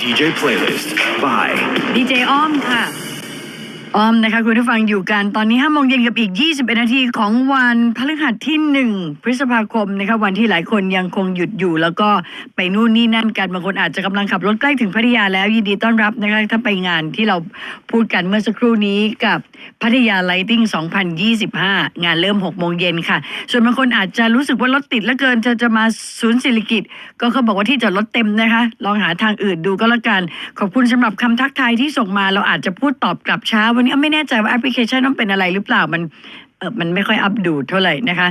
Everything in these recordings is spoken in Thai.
DJ playlist by ดีเจ อ้อมนะคะคุณผู้ฟังอยู่กันตอนนี้5โมงเย็นกับอีก 21 นาทีของวันพฤหัสที่ 1 พฤษภาคมนะคะวันที่หลายคนยังคงหยุดอยู่ แล้วก็ไปนู่นนี่นั่นกันบางคนอาจจะกำลังขับรถใกล้ถึงพัทยาแล้วยินดีต้อนรับนะคะถ้าไปงานที่เราพูดกันเมื่อสักครู่นี้กับพัทยาไลติ้ง 2025 งานเริ่ม 6 โมงเย็นค่ะ ส่วนบางคนอาจจะรู้สึกว่ารถติดเหลือเกินจะจะมาศูนย์ศิริกิตก็เขาบอกว่าที่จอดรถเต็มนะคะ ลองหาทางอื่นดูก็แล้วกัน ขอบคุณสำหรับคำทักทายที่ส่งมาเราอาจจะพูดตอบกลับช้าวันนี้ไม่แน่ใจว่าแอปพลิเคชันต้องเป็นอะไรหรือเปล่ามันเออมันไม่ค่อยอัปดูเท่าไหร่นะคะ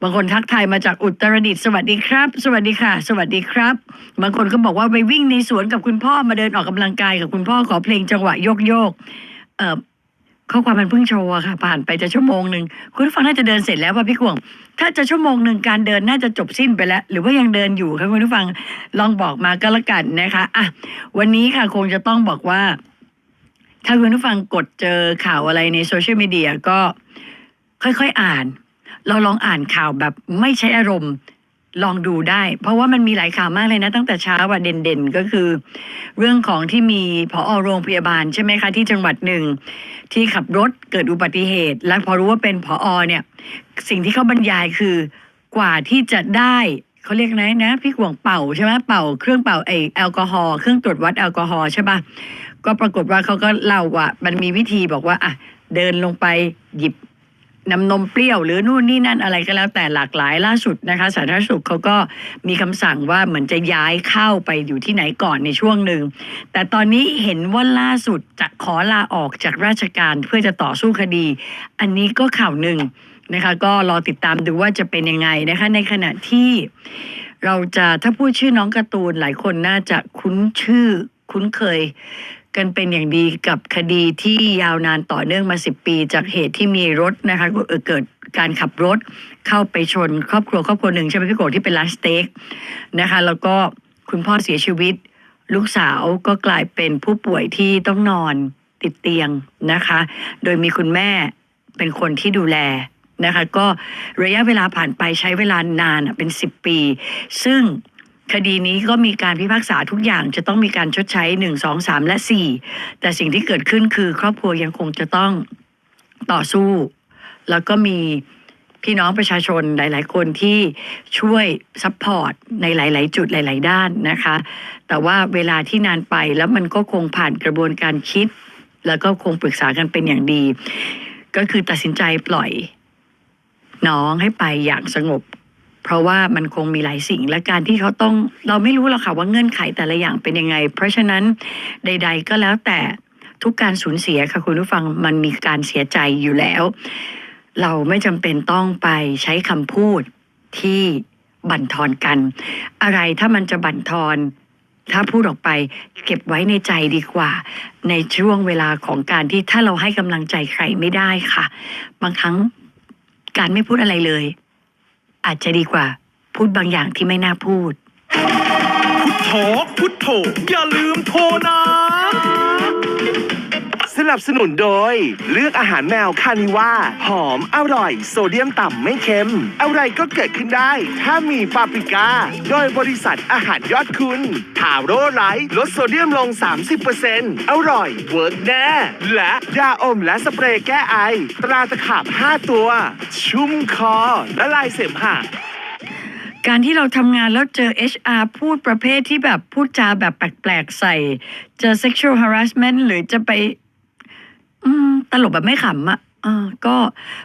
บางคนทักทายมาจากอุตรดิตถ์สวัสดีครับ สวัสดีค่ะ สวัสดีครับ บางคนก็บอกว่าไปวิ่งในสวนกับคุณพ่อมาเดินออกกำลังกายกับคุณพ่อขอเพลงจังหวะโยกโยกๆเออข้อความมันเพิ่งโชว์ค่ะ ผ่านไปจะชั่วโมงหนึ่งคุณผู้ฟังน่าจะเดินเสร็จแล้วป่ะพี่กวง ถ้าจะชั่วโมงหนึ่งการเดินน่าจะจบสิ้นไปแล้ว หรือว่ายังเดินอยู่ค่ะคุณผู้ฟังลองบอกมาก็แล้วกันนะคะอะวันนี้ค่ะคงจะต้องบอกว่า ถ้าคุณผู้ฟังกดเจอข่าวอะไรในโซเชียลมีเดียก็ค่อยๆอ่าน เราลองอ่านข่าวแบบไม่ใช้อารมณ์ลองดูได้ เพราะว่ามันมีหลายข่าวมากเลยนะ ตั้งแต่เช้าว่าเด่นๆ ก็คือ เรื่องของที่มีผอโรงพยาบาลใช่ไหมคะ ที่จังหวัดหนึ่ง ที่ขับรถเกิดอุบัติเหตุ และพอรู้ว่าเป็นผอเนี่ย สิ่งที่เขาบรรยายคือกว่าที่จะได้ เขาเรียกไงนะพี่ห่วงเป่าใช่ไหมเป่าเครื่องเป่าไอแอลกอฮอล์เครื่องตรวจวัดแอลกอฮอล์ใช่ปะก็ปรากฏว่าเขาก็เล่าว่า มันมีวิธีบอกว่าอะเดินลงไปหยิบน้ำนมเปรี้ยวหรือนู่นนี่นั่นอะไรก็แล้วแต่หลากหลายล่าสุดนะคะสาธารณสุขเขาก็มีคำสั่งว่าเหมือนจะย้ายเข้าไปอยู่ที่ไหนก่อนในช่วงหนึ่ง แต่ตอนนี้เห็นว่าล่าสุดจะขอลาออกจากราชการเพื่อจะต่อสู้คดี อันนี้ก็ข่าวหนึ่ง นะคะ ก็รอติดตามดูว่าจะเป็นยังไงนะคะ ในขณะที่เราจะถ้าพูดชื่อน้องการ์ตูนหลายคนน่าจะคุ้นชื่อคุ้นเคยกันเป็นอย่างดีกับคดีที่ยาวนานต่อเนื่องมา10ปี จากเหตุที่มีรถนะคะเอ่อเกิดการขับรถเข้าไปชนครอบครัวครอบครัวหนึ่งใช่ไหมพี่โกที่เป็นร้านสเต็กนะคะ แล้วก็คุณพ่อเสียชีวิต ลูกสาวก็กลายเป็นผู้ป่วยที่ต้องนอนติดเตียงนะคะ โดยมีคุณแม่เป็นคนที่ดูแล นะคะก็ระยะเวลาผ่านไปใช้เวลานานเป็น 10 ปี ซึ่งคดีนี้ก็มีการพิพากษาทุกอย่างจะต้องมีการชดใช้หนึ่งสองสามและสี่แต่สิ่งที่เกิดขึ้นคือครอบครัวยังคงจะต้องต่อสู้ แล้วก็มีพี่น้องประชาชนหลาย ๆ คนที่ช่วยซัพพอร์ตในหลาย ๆ จุดหลาย ๆ ด้านนะคะ แต่ว่าเวลาที่นานไปแล้วมันก็คงผ่านกระบวนการคิด แล้วก็คงปรึกษากันเป็นอย่างดี ก็คือตัดสินใจปล่อย น้องให้ไปอย่างสงบ เพราะว่ามันคงมีหลายสิ่งและการที่เขาต้องเราไม่รู้หรอกค่ะว่าเงื่อนไขแต่ละอย่างเป็นยังไง เพราะฉะนั้นใด ๆ ก็แล้วแต่ทุกการสูญเสียค่ะคุณผู้ฟังมันมีการเสียใจอยู่แล้ว เราไม่จำเป็นต้องไปใช้คำพูดที่บั่นทอนกัน อะไรถ้ามันจะบั่นทอนถ้าพูดออกไปเก็บไว้ในใจดีกว่า ในช่วงเวลาของการที่ถ้าเราให้กำลังใจใครไม่ได้ค่ะ บางครั้ง การไม่พูดอะไรเลย อาจจะดีกว่า พูดบางอย่างที่ไม่น่าพูด พุทโธพุทโธอย่าลืมโทรนะ สนับสนุนโดย เลือกอาหารแมวคานิว่า หอมอร่อย โซเดียมต่ำไม่เค็ม อะไรก็เกิดขึ้นได้ ถ้ามีปาปริก้า โดยบริษัทอาหารยอดคุณทาโร่ไลท์ลดโซเดียมลง 30%อร่อยเวิร์กแน่และยาอมและสเปรย์แก้ไอ ตราตะขาบ 5 ตัว ชุ่มคอและลายเสมหะการที่เราทำงานแล้วเจอ HR พูดประเภทที่แบบพูดจาแบบแปลกๆใส่ เจอ sexual harassment หรือจะไป อืมตลกแบบไม่ขำอะ ออก็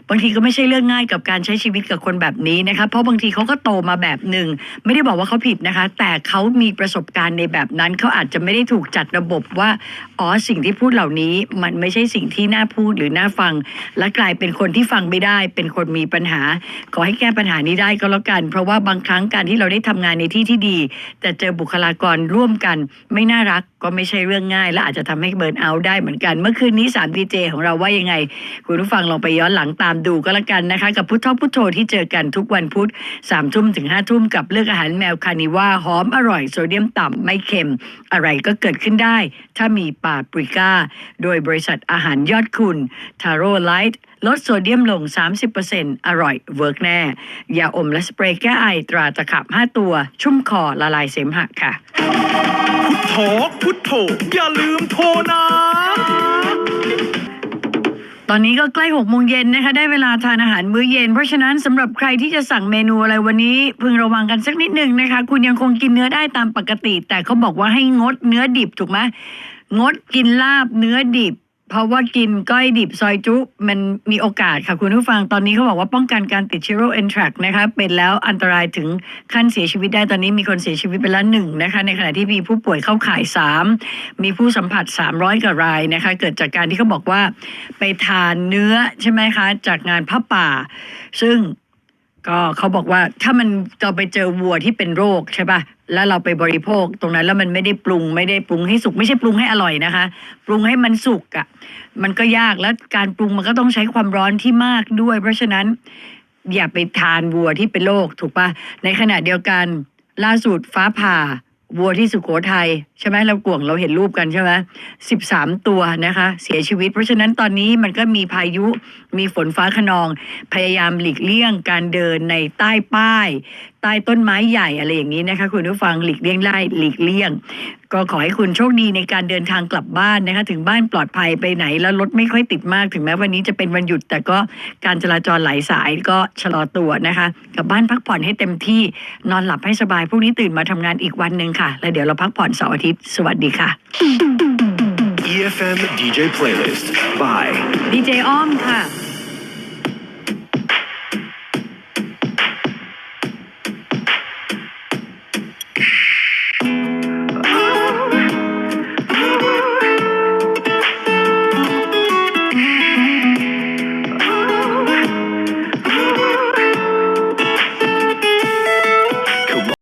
บางทีก็ไม่ใช่เรื่องง่ายกับการใช้ชีวิตกับคนแบบนี้นะคะ เพราะบางทีเขาก็โตมาแบบหนึ่ง ไม่ได้บอกว่าเขาผิดนะคะ แต่เขามีประสบการณ์ในแบบนั้นเขาอาจจะไม่ได้ถูกจัดระบบว่าอ๋อสิ่งที่พูดเหล่านี้ มันไม่ใช่สิ่งที่น่าพูดหรือน่าฟัง และกลายเป็นคนที่ฟังไม่ได้ เป็นคนมีปัญหา ขอให้แก้ปัญหานี้ได้ก็แล้วกัน เพราะว่าบางครั้งการที่เราได้ทำงานในที่ที่ดี แต่เจอบุคลากรร่วมกัน ไม่น่ารักก็ไม่ใช่เรื่องง่าย และอาจจะทำให้เบิร์นเอาได้เหมือนกัน เมื่อคืนนี้3ดีเจของเราว่ายังไงคุณผู้ฟังลองไปย้อนหลังตามดูก็แล้วกันนะคะ กับพุทธพุทโธที่เจอกันทุกวันพุธสามทุ่มถึงห้าทุ่มกับเลือกอาหารแมวคานิว่าหอมอร่อยโซเดียมต่ำไม่เค็ม อะไรก็เกิดขึ้นได้ ถ้ามีปาปริก้า โดยบริษัทอาหารยอดคุณทาโร่ไลท์ลดโซเดียมลง 30%อร่อยเวิร์กแน่ ยาอมและสเปรย์แก้ไอตราตะขับ 5 ตัว ชุ่มคอละลายเสมหะค่ะ พุทโธพุทโธอย่าลืมโทรนะ อนนี้ก็ใกล้หกโมงเย็นนะคะ ได้เวลาทานอาหารมื้อเย็น เพราะฉะนั้นสำหรับใครที่จะสั่งเมนูอะไรวันนี้ พึงระวังกันสักนิดหนึ่งนะคะ คุณยังคงกินเนื้อได้ตามปกติ แต่เขาบอกว่าให้งดเนื้อดิบถูกไหมงดกินลาบเนื้อดิบ เพราะว่ากินก้อยดิบซอยจุ มันมีโอกาสค่ะคุณผู้ฟังตอนนี้เขาบอกว่าป้องกันการติดเชื้อโรคเอนทรักนะคะเป็นแล้วอันตรายถึงขั้นเสียชีวิตได้ตอนนี้มีคนเสียชีวิตไปแล้วหนึ่งนะคะ ในขณะที่มีผู้ป่วยเข้าข่ายสามมีผู้สัมผัส 300กว่ารายนะคะ เกิดจากการที่เขาบอกว่าไปทานเนื้อใช่ไหมคะ จากงานพระป่า ซึ่ง ก็เขาบอกว่าถ้ามันเราไปเจอวัวที่เป็นโรคใช่ปะแล้วเราไปบริโภคตรงนั้นแล้วมันไม่ได้ปรุงไม่ได้ปรุงให้สุกไม่ใช่ปรุงให้อร่อยนะคะ ปรุงให้มันสุกอะ่ะมันก็ยากแล้วการปรุงมันก็ต้องใช้ความร้อนที่มากด้วย เพราะฉะนั้น อย่าไปทานวัวที่เป็นโรคถูกป่ะในขณะเดียวกันล่าสุดฟ้าผ่า วัวที่สุโขทัยใช่ไหมเรากวงเราเห็นรูปกันใช่ไหมสิบสามตัวนะคะ เสียชีวิต เพราะฉะนั้นตอนนี้มันก็มีพายุมีฝนฟ้าขนอง พยายามหลีกเลี่ยงการเดินในใต้ป้าย ใต้ต้นไม้ใหญ่อะไรอย่างนี้นะคะคุณผู้ฟังหลีกเลี่ยงได้หลีกเลี่ยง ก็ขอให้คุณโชคดีในการเดินทางกลับบ้านนะคะ ถึงบ้านปลอดภัยไปไหนแล้วรถไม่ค่อยติดมากถึงแม้วันนี้จะเป็นวันหยุด แต่ก็การจราจรหลายสายก็ชะลอตัวนะคะกลับบ้านพักผ่อนให้เต็มที่นอนหลับให้สบายพรุ่งนี้ตื่นมาทำงานอีกวันหนึ่งค่ะ แล้วเดี๋ยวเราพักผ่อนเสาร์อาทิตย์สวัสดีค่ะ EFM DJ Playlist by ดีเจอ้อมค่ะ